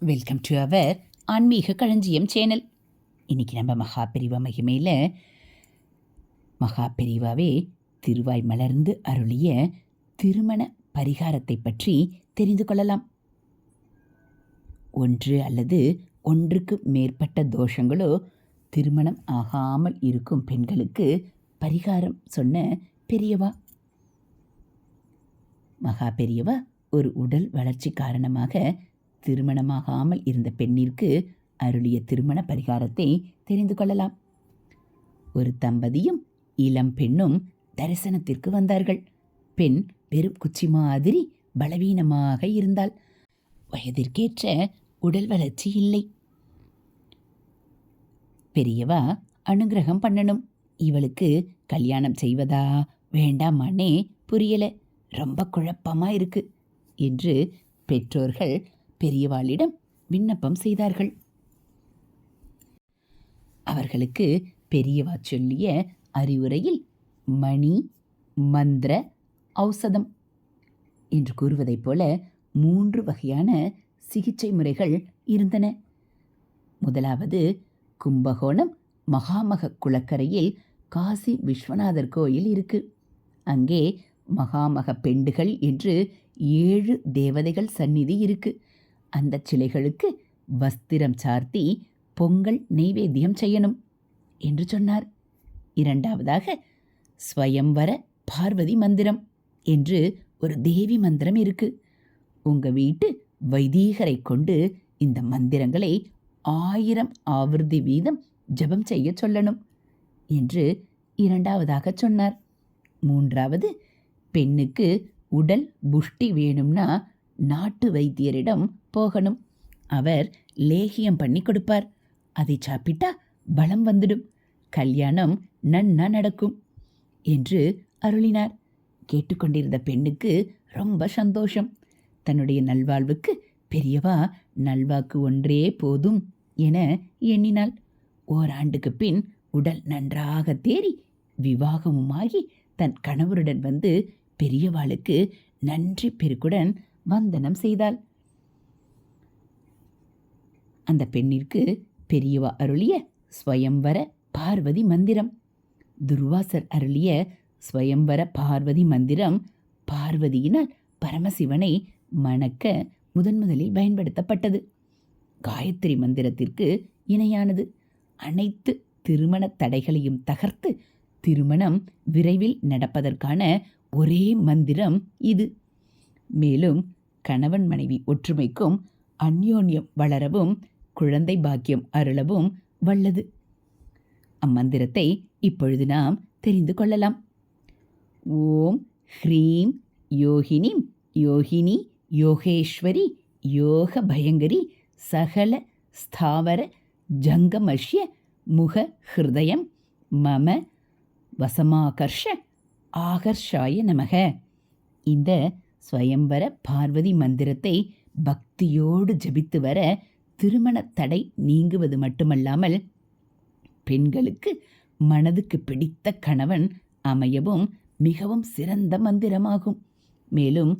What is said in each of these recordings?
Welcome to our ஆன்மீக களஞ்சியம் channel இன்றைக்கி நம்ம மகா மகிமையில் மகா பெரிவாவே திருவாய் மலர்ந்து அருளிய திருமண பரிகாரத்தை பற்றி தெரிந்து கொள்ளலாம். ஒன்று அல்லது ஒன்றுக்கு மேற்பட்ட தோஷங்களோ திருமணம் ஆகாமல் இருக்கும் பெண்களுக்கு பரிகாரம் சொன்ன பெரியவா? மகா பெரியவா ஒரு உடல் வளர்ச்சி காரணமாக திருமணமாகாமல் இருந்த பெண்ணிற்கு அருளிய திருமண பரிகாரத்தை தெரிந்து கொள்ளலாம். ஒரு தம்பதியும் இளம் பெண்ணும் தரிசனத்திற்கு வந்தார்கள். பெண் வெறும் குச்சி மாதிரி பலவீனமாக இருந்தாள். வயதிற்கேற்ற உடல் வளர்ச்சி இல்லை. பெரியவா அனுகிரகம் பண்ணணும். இவளுக்கு கல்யாணம் செய்வதா வேண்டாமான்னே புரியல. ரொம்ப குழப்பமா இருக்கு என்று பெற்றோர்கள் பெரியவாளிடம் விண்ணப்பம் செய்தார்கள். அவர்களுக்கு பெரியவா சொல்லிய அறிவுரையில் மணி மந்திர ஔஷதம் என்று கூறுவதைப் போல மூன்று வகையான சிகிச்சை முறைகள் இருந்தன. முதலாவது கும்பகோணம் மகாமக குளக்கரையில் காசி விஸ்வநாதர் கோயில் இருக்கு. அங்கே மகாமக பெண்டுகள் என்று ஏழு தேவதைகள் சந்நிதி இருக்குது அந்த சிலைகளுக்கு வஸ்திரம் சார்த்தி பொங்கல் நெய்வேத்தியம் செய்யணும் என்று சொன்னார். இரண்டாவதாக ஸ்வயம்வர பார்வதி மந்திரம் என்று ஒரு தேவி மந்திரம் இருக்கு. உங்க வீட்டு வைதீகரை கொண்டு இந்த மந்திரங்களை ஆயிரம் ஆவிர்தி வீதம் ஜெபம் செய்ய சொல்லணும் என்று இரண்டாவதாக சொன்னார். மூன்றாவது பெண்ணுக்கு உடல் புஷ்டி வேணும்னா நாட்டு வைத்தியரிடம் போகணும். அவர் லேகியம் பண்ணி கொடுப்பார். அதை சாப்பிட்டா பலம் வந்துடும். கல்யாணம் நன்னா நடக்கும் என்று அருளினார். கேட்டுக்கொண்டிருந்த பெண்ணுக்கு ரொம்ப சந்தோஷம். தன்னுடைய நல்வாழ்வுக்கு பெரியவா நல்வாக்கு ஒன்றே போதும் என எண்ணினாள். ஓராண்டுக்கு பின் உடல் நன்றாக தேறி விவாகமுமாகி தன் கணவருடன் வந்து பெரியவாளுக்கு நன்றி பெருக்குடன் வந்தனம் செய்தாள். அந்த பெண்ணிற்கு பெரியவா அருளிய ஸ்வயம்வர பார்வதி மந்திரம். துர்வாசர் அருளிய ஸ்வயம்வர பார்வதி மந்திரம் பார்வதியினால் பரமசிவனை மணக்க முதன் முதலில் பயன்படுத்தப்பட்டது. காயத்ரி மந்திரத்திற்கு இணையானது. அனைத்து திருமண தடைகளையும் தகர்த்து திருமணம் விரைவில் நடப்பதற்கான ஒரே மந்திரம் இது. மேலும் கணவன் மனைவி ஒற்றுமைக்கும் அந்யோன்யம் வளரவும் குழந்தை பாக்கியம் அருளவும் வல்லது. அம்மந்திரத்தை இப்பொழுது நாம் தெரிந்து கொள்ளலாம். ஓம் ஹ்ரீம் யோகினிம் யோகினி யோகேஸ்வரி யோக பயங்கரி சகல ஸ்தாவர ஜங்கமஷ்ய முக ஹிருதயம் மம வசமாகர்ஷ ஆகர்ஷாய நமக. இந்த ஸ்வயம்பர பார்வதி மந்திரத்தை பக்தியோடு ஜபித்து வர திருமண தடை நீங்குவது மட்டுமல்லாமல் பெண்களுக்கு மனதுக்கு பிடித்த கணவன் அமையவும் மிகவும் சிறந்த மந்திரமாகும். மேலும்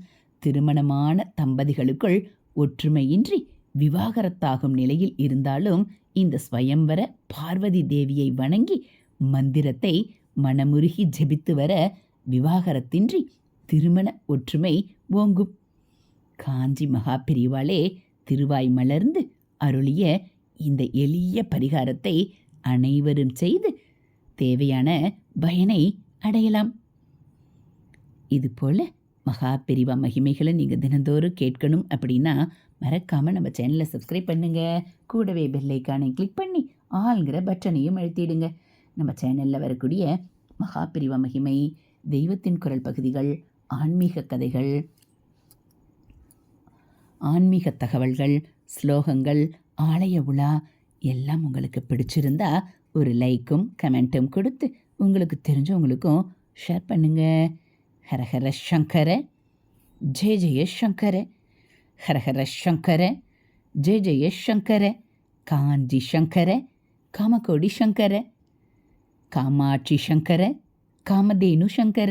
திருமணமான தம்பதிகளுக்குள் ஒற்றுமையின்றி விவாகரத்தாகும் நிலையில் இருந்தாலும் இந்த ஸ்வயம்வர பார்வதி தேவியை வணங்கி மந்திரத்தை மனமுருகி ஜெபித்து வர விவாகரத்தின்றி திருமண ஒற்றுமை ஓங்கும். காஞ்சி மகா பிரிவாளே திருவாய் மலர்ந்து அருளிய இந்த எளிய பரிகாரத்தை அனைவரும் செய்து தேவையான பயனை அடையலாம். இதுபோல் மகா பிரிவா மகிமைகளை நீங்கள் தினந்தோறும் கேட்கணும் அப்படின்னா மறக்காமல் நம்ம சேனலை சப்ஸ்கிரைப் பண்ணுங்கள் கூடவே பெல்லைக்கானை கிளிக் பண்ணி ஆளுங்கிற பட்டனையும் அழுத்திடுங்க. நம்ம சேனலில் வரக்கூடிய மகா பிரிவா மகிமை தெய்வத்தின் குரல் பகுதிகள் ஆன்மீக கதைகள் ஆன்மீக தகவல்கள் ஸ்லோகங்கள் ஆலய உலா எல்லாம் உங்களுக்கு பிடிச்சிருந்தா ஒரு லைக்கும் கமெண்ட்டும் கொடுத்து உங்களுக்கு தெரிஞ்சவங்களுக்கும் ஷேர் பண்ணுங்க. ஹரஹர சங்கர ஜெய ஜெய சங்கர ஹரஹர சங்கர ஜெய ஜெய சங்கர காஞ்சி சங்கர காமகோடி சங்கர காமாட்சி சங்கர காமதேனு சங்கர.